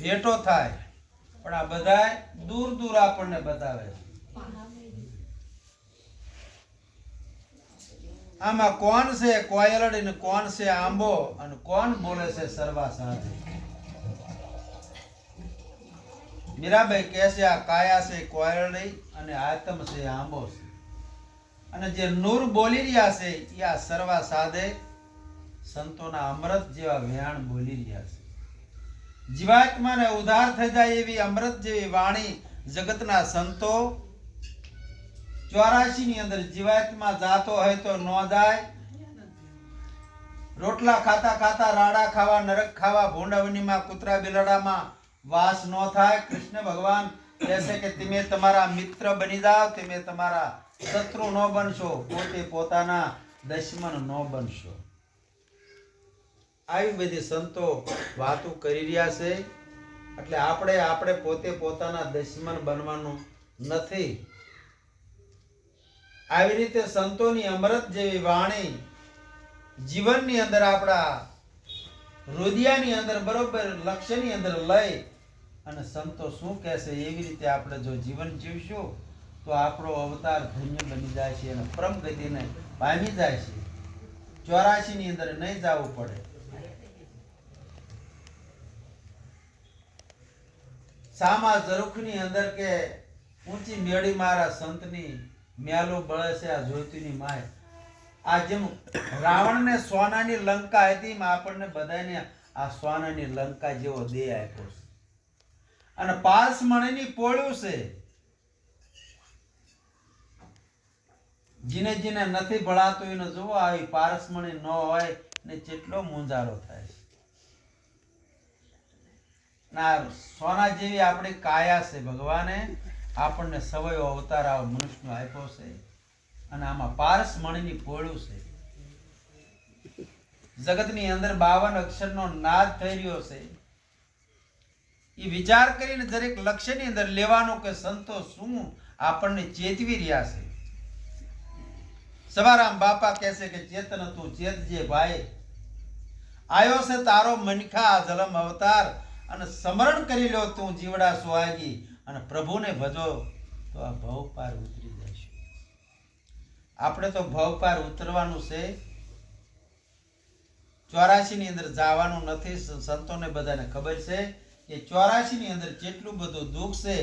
ભેટો થાય. પણ આ બધા દૂર દૂર આપણને બતાવે આમાં કોણ છે કોયલડી ને કોણ છે આંબો અને કોણ બોલે છે સર્વા સાથે? મીરાબાઈ કહે છે, આ કાયા છે કોયલડી અને આતમ છે આંબો છે. અને જે નૂર બોલી રહ્યા છે એ આ સર્વા સાધે સંતોના અમૃત જેવા વ્યાણ બોલી રહ્યા છે. જીવાત્માને ઉદ્ધાર થઈ જાય એવી અમૃત જેવી વાણી જગતના સંતો ચોરાશી ની અંદર જીવાત્મા જાતો હોય તો ન જાય. રોટલા ખાતા ખાતા, રાડા ખાવા, નરક ખાવા, ભૂંડવનીમાં, કૂતરા બિલાડામાં વાસ ન થાય. કૃષ્ણ ભગવાન કહેશે કે તમે તમારા મિત્ર બની જાઓ, તમે તમારા શત્રુ ન બનશો, પોતે પોતાના દશમન ન બનશો. આવી બધી સંતો વાતો કરી રહ્યા છે. એટલે આપણે આપણે પોતે પોતાના દુશ્મન બનવાનું નથી. આવી રીતે સંતોની અમૃત જેવી વાણી જીવનની અંદર આપણા હૃદયની અંદર બરોબર, લક્ષ્યની અંદર લઈ અને સંતો શું કહેશે એવી રીતે આપણે જો જીવન જીવશું, તો આપણો અવતાર ધન્ય બની જાય છે અને પરમ ગતિને પામી જાય છે. ચોરાશીની અંદર નહીં જવું પડે. સામા ઝરૂખની અંદર કે ઊંચી મેળી મારા સંતની મ્યાલો બળે છે આ જોઈતીની માય આ જેમ રાવણને સોનાની લંકા હતી આપણને બધાને આ સોનાની લંકા જેવો દેહ આપ્યો છે. અને પાસ મણીની પોળ્યું છે. જીને જીને નથી ભળાતું એને જોવો, આવી પારસમણી ન હોય ને કેટલો મૂંઝારો થાય છે. ના, સોના જેવી આપણી કાયા છે ભગવાને. આપણને સવયો અવતાર આવો, મનુષ્યનો આપ્યો છે. અને આમાં પારસ મણીની પોળું છે. જગતની અંદર બાવન અક્ષરનો નાદ થઈ રહ્યો છે. એ વિચાર કરીને દરેક લક્ષ્યની અંદર લેવાનો કે સંતો શું આપણને ચેતવી રહ્યા છે. સવારામ બાપા કહે છે કે ચેતન તું ચેતજે ભાઈ. આવ્યો છે તારો મનખા જલમ અવતાર. અને સ્મરણ કરી લો તું જીવડા સુહાગી અને પ્રભુને ભજો, તો આ ભવ પાર ઉતરી જશે. આપણે તો ભવ પાર ઉતરવાનું છે. ચોરાશી ની અંદર જવાનું નથી સંતોને બધાને ખબર છે કે ચોરાશી ની અંદર જેટલું બધું દુઃખ છે,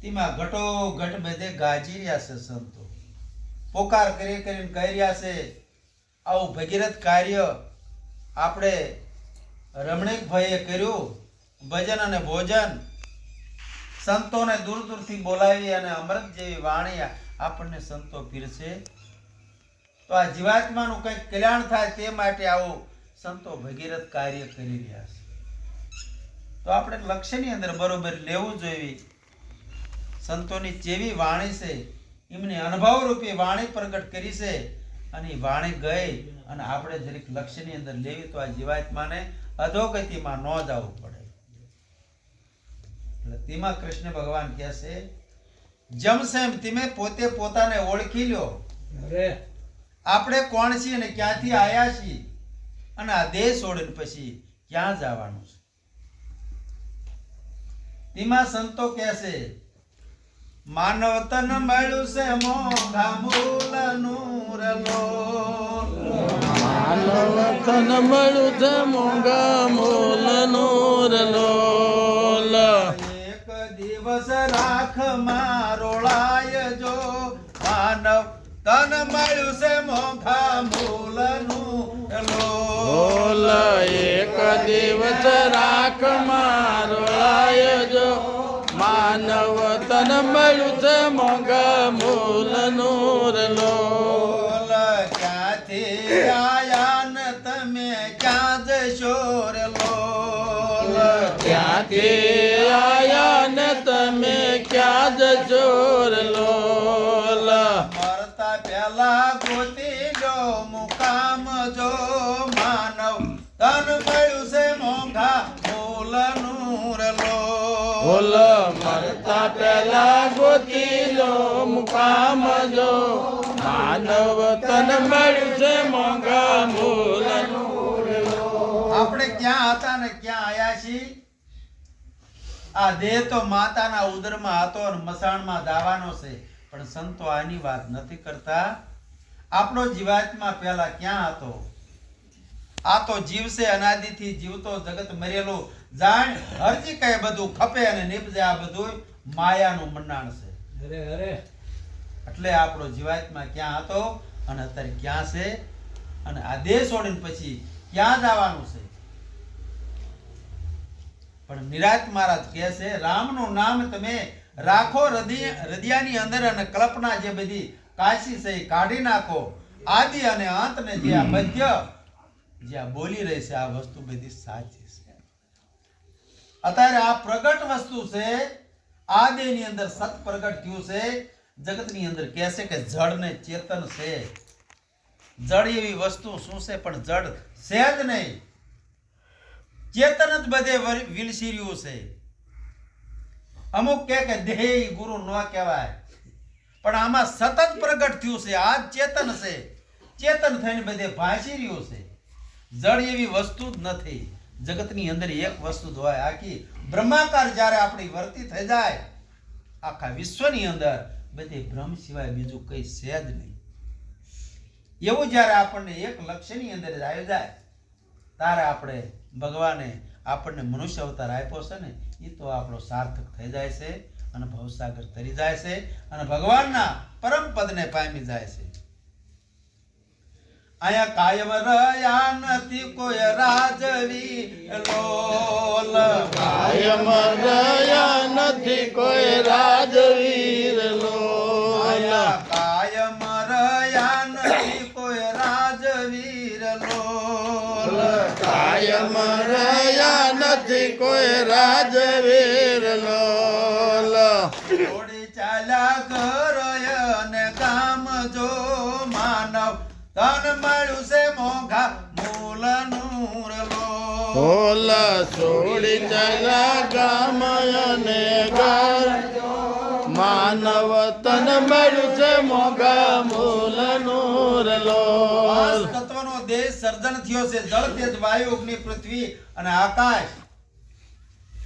તેમાં ઘટો ઘટ બધે ગાજી રહ્યા છે સંતો. પોકાર કરી કરીને કહી રહ્યા છે, આવું ભગીરથ કાર્ય આપણે રમણીક ભાઈએ કર્યું ભજન અને ભોજન. સંતોને દૂર દૂરથી બોલાવી અને અમૃત જેવી વાણી આપણને સંતો પીરશે તો આ જીવાત્માનું કંઈક કલ્યાણ થાય તે માટે આવું સંતો ભગીરથ કાર્ય કરી રહ્યા છે. તો આપણે લક્ષ્યની અંદર બરોબર લેવું જોઈએ. સંતોની જેવી વાણી છે, એમની અનુભવ રૂપી વાણી પ્રગટ કરી છે અને વાણી ગઈ અને આપણે જરીક લક્ષ્યની અંદર લેવી તો આ જીવાત્માને અધોગતિમાં ન જવું પડે. તેમાં કૃષ્ણ ભગવાન કહે છે જમસેમ તમે પોતે પોતાને ઓળખી લ્યો. આપણે કોણ છીએ અને ક્યાંથી આયા છીએ? અને આ દેહ છોડીને પછી ક્યાં જવાનું છે? તેમાં સંતો કહે છે માનવ તન મળ્યું છે મોંઘા મૂલનું રલો માનવ તન મળ્યું છે મોંઘા દિવસ રાખ મારોળાય જો. માનવ તન મળ્યું છે મોંઘા મૂલનું. લોલ એક દિવસ રાખ મારો જો. માનવ તન મળ્યું છે મોંઘા મૂલ નૂર લો બોલ ક્યાંથી આયા ન તમે ક્યાં જશો? રે લોલ ક્યાંથી તમે ક્યાં જ જોર લોલ? મરતા પહેલા ગોતી જો મુકામ જો માનવ. તન મળ્યું છે મોંઘા મૂલ નૂર લો બોલ મરતા પેલા ગોતી લો મુકામ જો માનવ. તન મળ્યું છે મોંઘા મૂલ આપણે ક્યાં હતા ને ક્યાં આયા છીએ? આ દેહ તો માતાના ઉદરમાં હતો અને મસાણમાં દાવાનો છે. પણ સંતો આની વાત નથી કરતા. આપણો જીવાત્મા પહેલા ક્યાં હતો? આ તો જીવશે અનાદિથી જીવતો જગત મરેલો. જાણ હરજી કહે બધું ખપે અને નીપજે આ બધું માયાનું મંડાણ છે. અરે અરે. એટલે આપણો જીવાત્મા ક્યાં હતો અને અત્યારે ક્યાં છે? અને આ દેહ છોડીને પછી ક્યાં જવાનું છે? પણ નિરાત મહારાજ કહે છે, રામનું નામ તમે રાખો હૃદય, હૃદયની અંદર અને કલ્પના જે બધી કાશી છે કાઢી નાખો. આદિ અને અંત ને જે આ મધ્ય જે આ બોલી રહી છે, આ વસ્તુ બધી સાચી છે. અત્યારે આ પ્રગટ વસ્તુ છે આ દેહની અંદર સત પ્રગટ થયું છે. જગતની અંદર કહે છે કે જળ ને ચેતન છે. જળ એવી વસ્તુ શું છે? પણ જળ છે જ નહીં. ચેતન જ બધે વર- વિલસી છે. અમુક કહે કે દેહ ગુરુ ન કહેવાય. પણ આમાં સતત પ્રગટ થયું છે. આ ચેતન છે. ચેતન થઈને બધે ભાસી રહ્યું છે. જળ એવી વસ્તુ જ નથી. જગતની અંદર એક વસ્તુ જ હોય આખી. બ્રહ્માકાર જ્યારે આપણી વર્તી થઈ જાય, આખા વિશ્વની અંદર બધે ભ્રમ સિવાય બીજું કઈ છે જ નહીં. એવું જ્યારે આપણને એક લક્ષ્યની અંદર આવી જાય, ત્યારે આપણે ભગવાને આપણને મનુષ્ય અવતાર આપ્યો છે ને એ તો આપણો સાર્થક થઈ જાય છે અને ભવસાગર તરી જાય છે અને ભગવાનના પરમ પદને પામી જાય છે. અહીંયા કાયમ રહ્યા નથી કોઈ રાજવી, લોલ. કાયમ રહ્યા નથી કોઈ રાજવીર નથી કોઈ રાજવીર લોલ થોડી ચાલ્યા કરો અને કામ જો માનવ. ધન મળ્યું છે મોઘા મૂલ નૂર લોલ છોડી ચાલ્યા ગામ અને ઘર માનવ તન મળ્યું છે મોઘા મૂલ નૂર લોલ. તત્વનો દેશ સર્જન થયો છે. જળ તેજ વાયુ અગ્નિ પૃથ્વી અને આકાશ.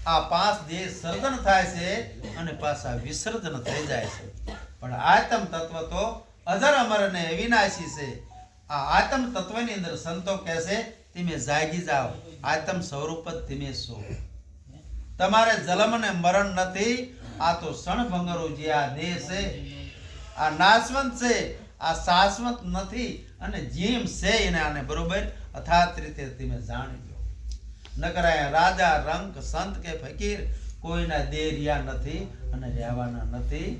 આ પાંચ દેહ સર્જન થાય છે અને પાછા વિસર્જન થઈ જાય છે. પણ આયતમ તત્વ તો અજર અમર અને અવિનાશી છે. આ આયતમ તત્વની અંદર સંતો કહે છે, તમે જાગી જાઓ. આતમ સ્વરૂપ જ તમે છો. તમારે જલમ ને મરણ નથી. આ તો ક્ષણભંગરો જે આ દેહ છે, આ નાશવંત છે, આ શાશ્વત નથી અને જેમ છે એને આને બરોબર? અથાત રીતે તમે જાણી નકર રાજા રંક સંત કે ફકીર કોઈના દેરિયા નથી અને રહેવાના નથી.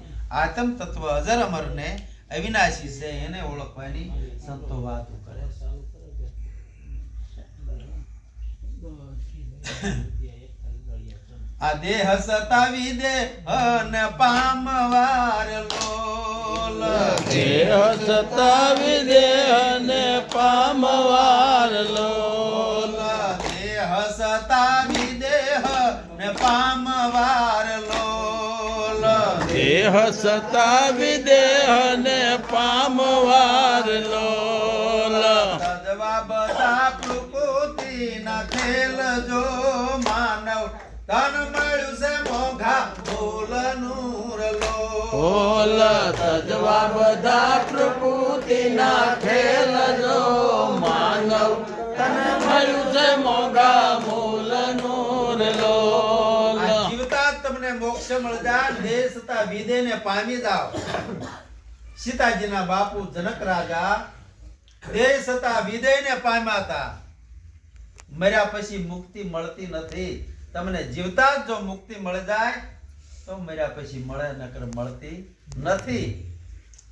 આત્મ તત્વ અજર અમર ને અવિનાશી છે, એને ઓળખવાની સંતો વાત કરે આ દેહ સતાવી દે અન પામવાર લોલ દેહ સતાવી દેહને પામવાર લોલ પામવાર લોલ. દેહ સતાવી દેહને પામવાર લોલ. તદવા બધા પ્રકૃતિના ખેલ જો માનવ. તન મળ્યું છે મોઘા મૂલ નૂર લોલ તજવા બધા પ્રકૃતિના ખેલ જો માનવ. તને મળ્યું છે નૂર લોલ આ મોક્ષ મળતા દેહ સતા પામી જાઓ. સીતાજીના બાપુ જનક રાજા સતા વિધેયને પામ્યા હતા મર્યા પછી મુક્તિ મળતી નથી. તમને જીવતા જ જો મુક્તિ મળી જાય, તો મર્યા પછી મળે નકર મળતી નથી.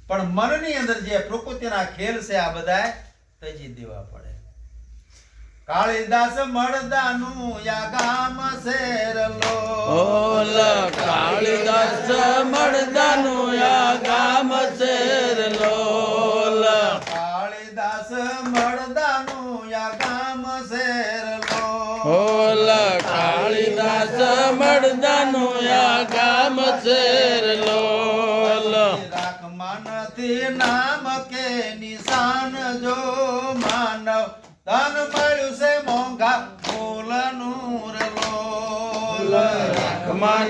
પણ મનની અંદર જે પ્રકૃતિના ખેલ છે આ બધા તજી દેવા પડે. કાળીદાસ મળદાનું યા ગામ શેર લો ઓલ કાળીદાસ મળદાનું યા ગામ શેરલો. કાળીદાસ મળદાનું યા ગામ શેરલો. ઓલ કાળીદાસ મળદાનું યા ગામ શેર તન મળ્યું છે મોંઘા મૂલ નૂર લોલ.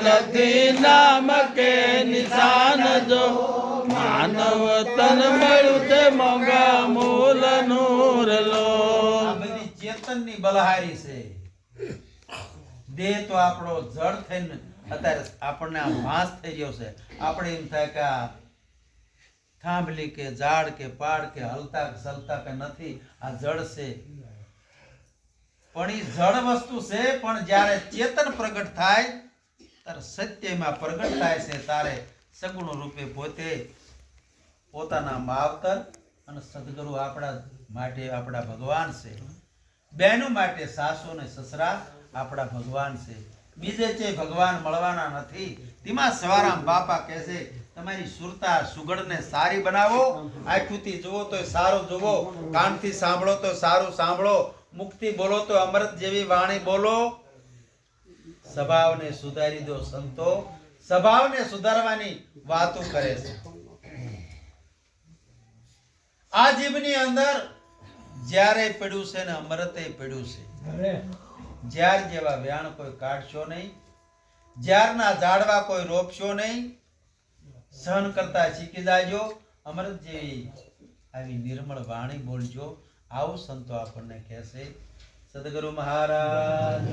નથી નામ કે નિશાન જો માનવ તન મળ્યું છે મોંઘા મૂલ નૂર લો બધી ચેતનની બલહારી છે. દેહ તો આપણો જડ થઈને અત્યારે આપણને આ ભાસ થઈ રહ્યો છે. આપણે એમ થાય કે થાંભલી કે ઝાડ કે પાડ કે હલતા સલતા કે નથી, આ જળ છે. પણ એ જળ વસ્તુ છે, પણ જ્યારે ચેતન પ્રગટ થાય, ત્યારે સત્યમાં પ્રગટ થાય છે તારે સગુણ રૂપે પોતે પોતાના માવતર અને સદગુરુ આપણા માટે આપણા ભગવાન છે. બહેનો માટે સાસુ અને સસરા આપણા ભગવાન છે. બીજે જે ભગવાન મળવાના નથી. તેમાં સવારામ બાપા કહે છે તમારી સુરતા સુગડને સારી બનાવો આંખોથી જુઓ તો સારું જુઓ કાનથી સાંભળો તો સારું સાંભળો મુક્તિ બોલો તો અમૃત જેવી વાણી બોલો. સ્વભાવને સુધારી દો સંતો સ્વભાવને સુધારવાની વાતો કરે છે. આ જીભની અંદર જ્યારે પડ્યું છે ને અમૃતે પડ્યું છે. જ્યાર જેવા વ્યાણ કોઈ કાઢશો નહીં જ્યારના ઝાડવા કોઈ રોપશો નહીં સહન કરતા શીખી જાજો. અમૃત જેવી આવી નિર્મળ વાણી બોલજો. આવું સંતો આપણને કહેશે. સદગુરુ મહારાજ.